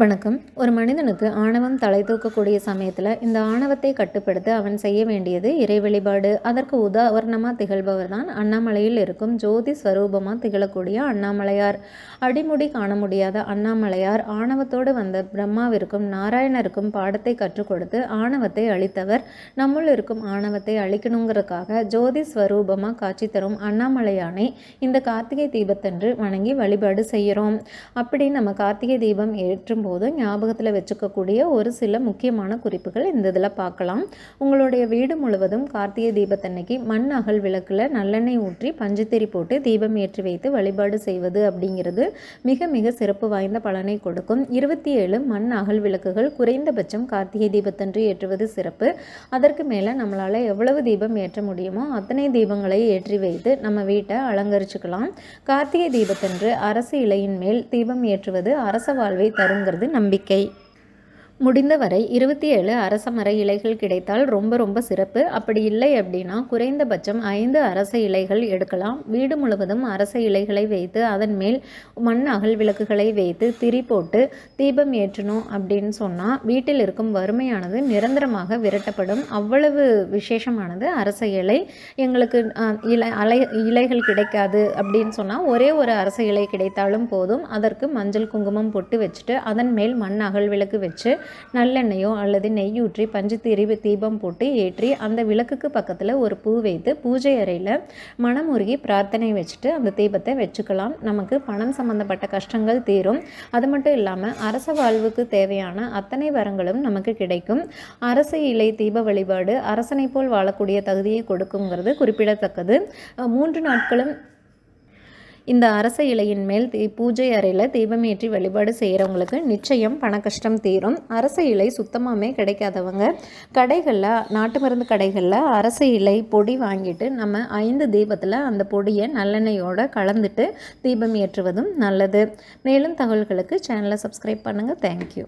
வணக்கம். ஒரு மனிதனுக்கு ஆணவம் தலை தூக்கக்கூடிய சமயத்தில் இந்த ஆணவத்தை கட்டுப்படுத்த அவன் செய்ய வேண்டியது இறை வழிபாடு. அதற்கு உதாரணமாக திகழ்பவர் தான் அண்ணாமலையில் இருக்கும் ஜோதி ஸ்வரூபமாக திகழக்கூடிய அண்ணாமலையார். அடிமுடி காண முடியாத அண்ணாமலையார் ஆணவத்தோடு வந்த பிரம்மாவிற்கும் நாராயணருக்கும் பாடத்தை கற்றுக் கொடுத்து ஆணவத்தை அழித்தவர் நம்முள் இருக்கும் ஆணவத்தை அழிக்கணுங்கிறதுக்காக ஜோதி ஸ்வரூபமாக காட்சி தரும் அண்ணாமலையானை இந்த கார்த்திகை தீபத்தன்று வணங்கி வழிபாடு செய்கிறோம். அப்படி நம்ம கார்த்திகை தீபம் ஏற்றும் போது ஞாபகத்தில் வச்சுக்கக்கூடிய ஒரு சில முக்கியமான குறிப்புகள் இந்த இதில் பார்க்கலாம். உங்களுடைய வீடு முழுவதும் கார்த்திகை தீபத்தன்னைக்கு மண் அகல் விளக்கில் நல்லெண்ணெய் ஊற்றி பஞ்சுத்திரி போட்டு தீபம் ஏற்றி வைத்து வழிபாடு செய்வது அப்படிங்கிறது மிக மிக சிறப்பு வாய்ந்த பலனை கொடுக்கும். இருபத்தி ஏழு மண் அகல் விளக்குகள் குறைந்தபட்சம் கார்த்திகை தீபத்தன்று ஏற்றுவது சிறப்பு. அதற்கு மேலே நம்மளால் எவ்வளவு தீபம் ஏற்ற முடியுமோ அத்தனை தீபங்களை ஏற்றி வைத்து நம்ம வீட்டை அலங்கரிச்சுக்கலாம். கார்த்திகை தீபத்தன்று அரசு இலையின் மேல் தீபம் ஏற்றுவது அரச வாழ்வை தருங்கிறது. நம்பிக்கை. முடிந்தவரை இருபத்தி ஏழு அரச மர இலைகள் கிடைத்தால் ரொம்ப ரொம்ப சிறப்பு. அப்படி இல்லை அப்படின்னா குறைந்தபட்சம் ஐந்து அரச இலைகள் எடுக்கலாம். வீடு முழுவதும் அரச இலைகளை வைத்து அதன் மேல் மண் அகல் விளக்குகளை வைத்து திரி போட்டு தீபம் ஏற்றணும் அப்படின்னு சொன்னால் வீட்டில் இருக்கும் வறுமையானது நிரந்தரமாக விரட்டப்படும். அவ்வளவு விசேஷமானது அரச இலை. எங்களுக்கு இலை அலை இலைகள் கிடைக்காது அப்படின்னு சொன்னால் ஒரே ஒரு அரச இலை கிடைத்தாலும் போதும். அதற்கு மஞ்சள் குங்குமம் பொட்டு வச்சுட்டு அதன் மேல் மண் அகல் விளக்கு வச்சு நல்லெண்ணெயோ அல்லது நெய்யூற்றி பஞ்சு தீபம் போட்டு ஏற்றி அந்த விளக்குக்கு பக்கத்தில் ஒரு பூ வைத்து பூஜை அறையில் மனமுருகி பிரார்த்தனை வச்சுட்டு அந்த தீபத்தை வச்சுக்கலாம். நமக்கு பணம் சம்மந்தப்பட்ட கஷ்டங்கள் தீரும். அது மட்டும் இல்லாமல் அரச வாழ்வுக்கு தேவையான அத்தனை வரங்களும் நமக்கு கிடைக்கும். அரசு இலை தீப வழிபாடு அரசனை போல் வாழக்கூடிய தகுதியை கொடுக்குங்கிறது குறிப்பிடத்தக்கது. மூன்று நாட்களும் இந்த அரச இலையின் மேல் தீ பூஜை அறையில் தீபம் ஏற்றி வழிபாடு செய்கிறவங்களுக்கு நிச்சயம் பண கஷ்டம் தீரும். அரச இலை சுத்தமாகவே கிடைக்காதவங்க. கடைகளில் நாட்டு மருந்து கடைகளில் அரச இலை பொடி வாங்கிட்டு நம்ம ஐந்து தீபத்தில் அந்த பொடியை நல்லெண்ணெயோடு கலந்துட்டு தீபம் ஏற்றுவதும் நல்லது. மேலும் தகவல்களுக்கு சேனலை சப்ஸ்கிரைப் பண்ணுங்கள் தேங்க்யூ